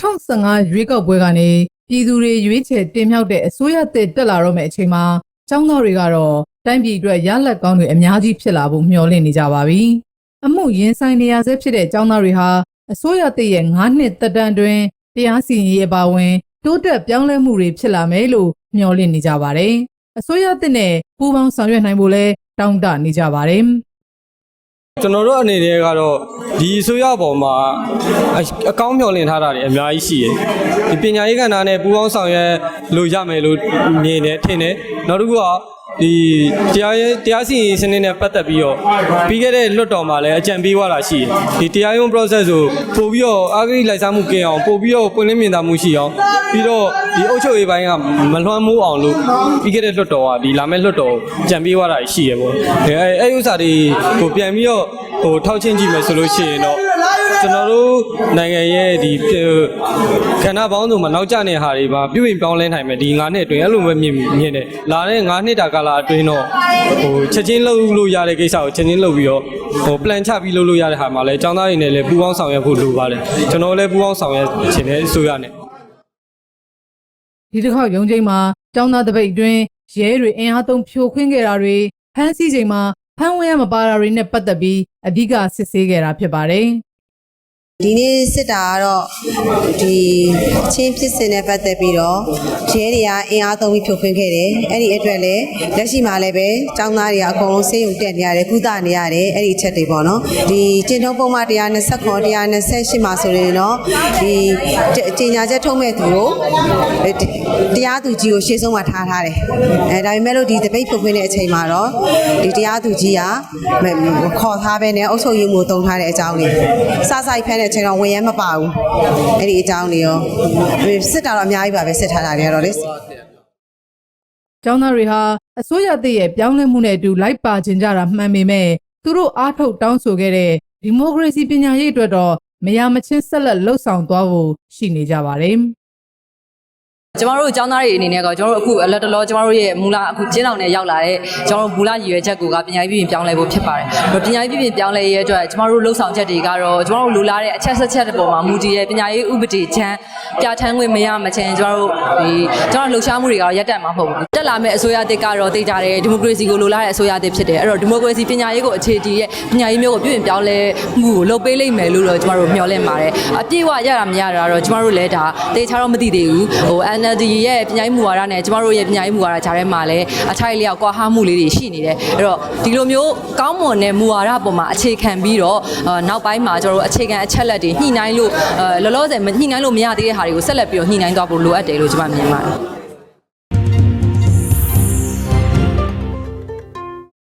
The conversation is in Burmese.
2015ရွေးကောက်ပွဲကနေပြည်သူတွေရွေးချယ်တင်မြှောက်တဲ့အစိုးရသစ်တက်လာတော့မယ့်အချိန်မှာចောင်းသားတွေကတော့တိုင်းပြည်အတွက်ရလက်ကောင်းတွေအများကြီးဖြစ်လာဖို့မျှော်လင့်နေကြပါပြီ။အမှုရင်ဆိုင်နေရဆဲဖြစ်တဲ့ចောင်းသားတွေဟာအစိုးရသစ်ရဲ့9နှစ်သက်တမ်းတွင်တရားစီရင်ရေးအပါအဝင်တိုးတက်ပြောင်းလဲမှုတွေဖြစ်လာမယ်လို့မျှော်လင့်နေကြပါတယ်။အစိုးရသစ်နဲ့ပူးပေါင်းဆောင်ရွက်နိုင်ဖို့လဲတောင်းတနေကြပါတယ်။ ကျွန်တော်တို့အနေနဲ့ကတော့ဒီအစိုးရပေါ်မှာအအကောင်းမျှော်လင့်ထားတာတွေအများကြီးရှိတယ်ဒီပညာရေးကဏ္ဍနဲ့ပူးပေါင်းဆောင်ရွက် လို့ရမယ်လို့မြင်တယ်ထင်တယ်နောက်တစ်ခုကဒီတရားရေးတရားစီရင်စနစ်နဲ့ပတ်သက်ပြီးတော့ပြီးခဲ့တဲ့လွတ်တော်မှာလည်းအကြံပေးသွားတာရှိတယ်ဒီတရားရုံး process ကိုပို့ပြီးတော့အဂရိလိုက်စားမှုကင်းအောင်ပို့ပြီးတော့ပွင့်လင်းမြင်သာမှုရှိအောင်ပြီးတော့ဒီအုပ်ချုပ်ရေးပိုင်းကမလွှမ်းမိုးအောင်လို့ပြီးခဲ့တဲ့လွတ်တော်ကဒီလာမယ့်လွတ်တော်ကိုကြံပေးသွားတာရှိရပေါ့အဲအဲအဲ့ဥစ္စာတွေကိုပြန်ပြီးတော့ဟိုထောက်ချင်းကြည့်မယ်ဆိုလို့ရှိရင်တော့ ကျွန်တော်တို့နိုင်ငံရဲ့ဒီကဏ္ဍပေါင်းစုံမှာနောက်ကျနေတဲ့ဟာတွေမှာပြုပြင်ပြောင်းလဲနိုင်မယ်ဒီ9နှစ်အတွင်းအဲ့လိုပဲမြင်မြင်တယ်လာတဲ့9နှစ်တာကာလအတွင်းတော့ဟိုချက်ချင်းလုပ်လို့ရတဲ့ကိစ္စကိုချက်ချင်းလုပ်ပြီးတော့ဟို plan ချပြီးလုပ်လို့ရတဲ့ဟာမှာလည်းចောင်းသားတွေနဲ့လည်းပူးပေါင်းဆောင်ရွက်ဖို့လိုပါတယ်ကျွန်တော်လည်းပူးပေါင်းဆောင်ရွက်ခြင်းနဲ့အစိုးရနဲ့ဒီတစ်ခေါက်ရုံးချိန်မှာကျောင်းသားတပိတ်အတွင်းရဲတွေအင်အားသုံးဖြိုခွင်းခဲ့တာတွေဖမ်းဆီးချိန်မှာဖမ်းဝရမပါတာတွေနဲ့ပတ်သက်ပြီးအဓိကစစ်ဆေးခဲ့တာဖြစ်ပါတယ် ဒီနေ့စစ်တာကတော့ဒီချင်းဖြစ်စဉ်နဲ့ပတ်သက်ပြီးတော့ရဲတွေကအင်အားသုံးပြီးဖြိုခွင်းခဲ့တယ်အဲ့ဒီအတွက်လည်းလက်ရှိမှာလည်းပဲចောင်းသားတွေကအကုန်လုံးဆေးရုံတက်နေရတယ်ကုသနေရတယ်အဲ့ဒီအချက်တွေပေါ့နော်ဒီကျင့်ထုံးပုံမှန်129 128မှာဆိုရင်တော့ဒီကြေညာချက်ထုတ်မဲ့သူကိုတရားသူကြီးကိုရှေ့ဆုံးမှာထားထားတယ်အဲဒါပေမဲ့လို့ဒီတပိတ်ဖြိုခွင်းတဲ့အချိန်မှာတော့ဒီတရားသူကြီးကခေါ်ထားပဲနဲ့အုပ်ချုပ်ရေးမှုတုံထားတဲ့အကြောင်းလေးစဆိုင်ဖမ်းတဲ့အချိန်တော့ဝင်ရဲမပါဘူးအဲ့ဒီအကြောင်းလေးရောစစ်တာတော့အများကြီးပါပဲစစ်ထားတာတွေကတော့လေ။ကျောင်းသားတွေဟာအစိုးရသစ်ရဲ့ပြောင်းလဲမှုနဲ့အတူလိုက်ပါခြင်းကြတာမှန်ပေမဲ့သူတို့အားထုတ်တောင်းဆိုခဲ့တဲ့ဒီမိုကရေစီပညာရေးအတွက်တော့မရမချင်းဆက်လက်လှုပ်ဆောင်သွားဖို့ရှိနေကြပါတယ်။ ကျမတို့ចောင်းသားတွေအနေနဲ့ကကျွန်တော်တို့အခုအလက်တလောကျမတို့ရဲ့မူလအခုကျင်းအောင်နဲ့ရောက်လာတဲ့ကျွန်တော်တို့မူလရည်ရွယ်ချက်ကိုကပညာရေးပြည်ပြင်ပြောင်းလဲဖို့ဖြစ်ပါတယ်။ပညာရေးပြည်ပြင်ပြောင်းလဲရေးအတွက်ကျမတို့လှုပ်ဆောင်ချက်တွေကတော့ကျမတို့လူလာတဲ့အချက်ဆက်ချက်တွေပေါ်မှာမူတည်ရဲ့ပညာရေးဥပဒေချမ်းပြဋ္ဌာန်းခွင့်မရမချင်းကျမတို့ဒီကျွန်တော်လှုပ်ရှားမှုတွေကတော့ရပ်တန့်မှာမဟုတ်ဘူး။တက်လာမယ့်အစိုးရတစ်ကတော့သိကြတယ်ဒီမိုကရေစီကိုလိုလားတဲ့အစိုးရတစ်ဖြစ်တယ်။အဲ့တော့ဒီမိုကရေစီပညာရေးကိုအခြေတည်ရဲ့ပညာရေးမျိုးကိုပြည်ပြင်ပြောင်းလဲမှုကိုလုပ်ပေးလိမ့်မယ်လို့တော့ကျမတို့မျှော်လင့်ပါတယ်။အပြည့်အဝရတာမရတာတော့ကျမတို့လည်းဒါတေချာတော့မသိသေးဘူး။ဟို NLD ရဲ့ပညာရေးမူဝါဒနဲ့ကျမတို့ရဲ့ပညာရေးမူဝါဒကြားထဲမှာလည်းအထိုက်လျောက်ကွာဟမှုလေးတွေရှိနေတယ်အဲ့တော့ဒီလိုမျိုးကောင်းမွန်တဲ့မူဝါဒပေါ်မှာအခြေခံပြီးတော့အာနောက်ပိုင်းမှာကျမတို့အခြေခံအချက်လက်တွေညှိနှိုင်းလို့အာလောလောဆယ်မညှိနှိုင်းလို့မရသေးတဲ့ဟာတွေကိုဆက်လက်ပြီးတော့ညှိနှိုင်းသွားဖို့လိုအပ်တယ်လို့ကျွန်မမြင်ပါတယ်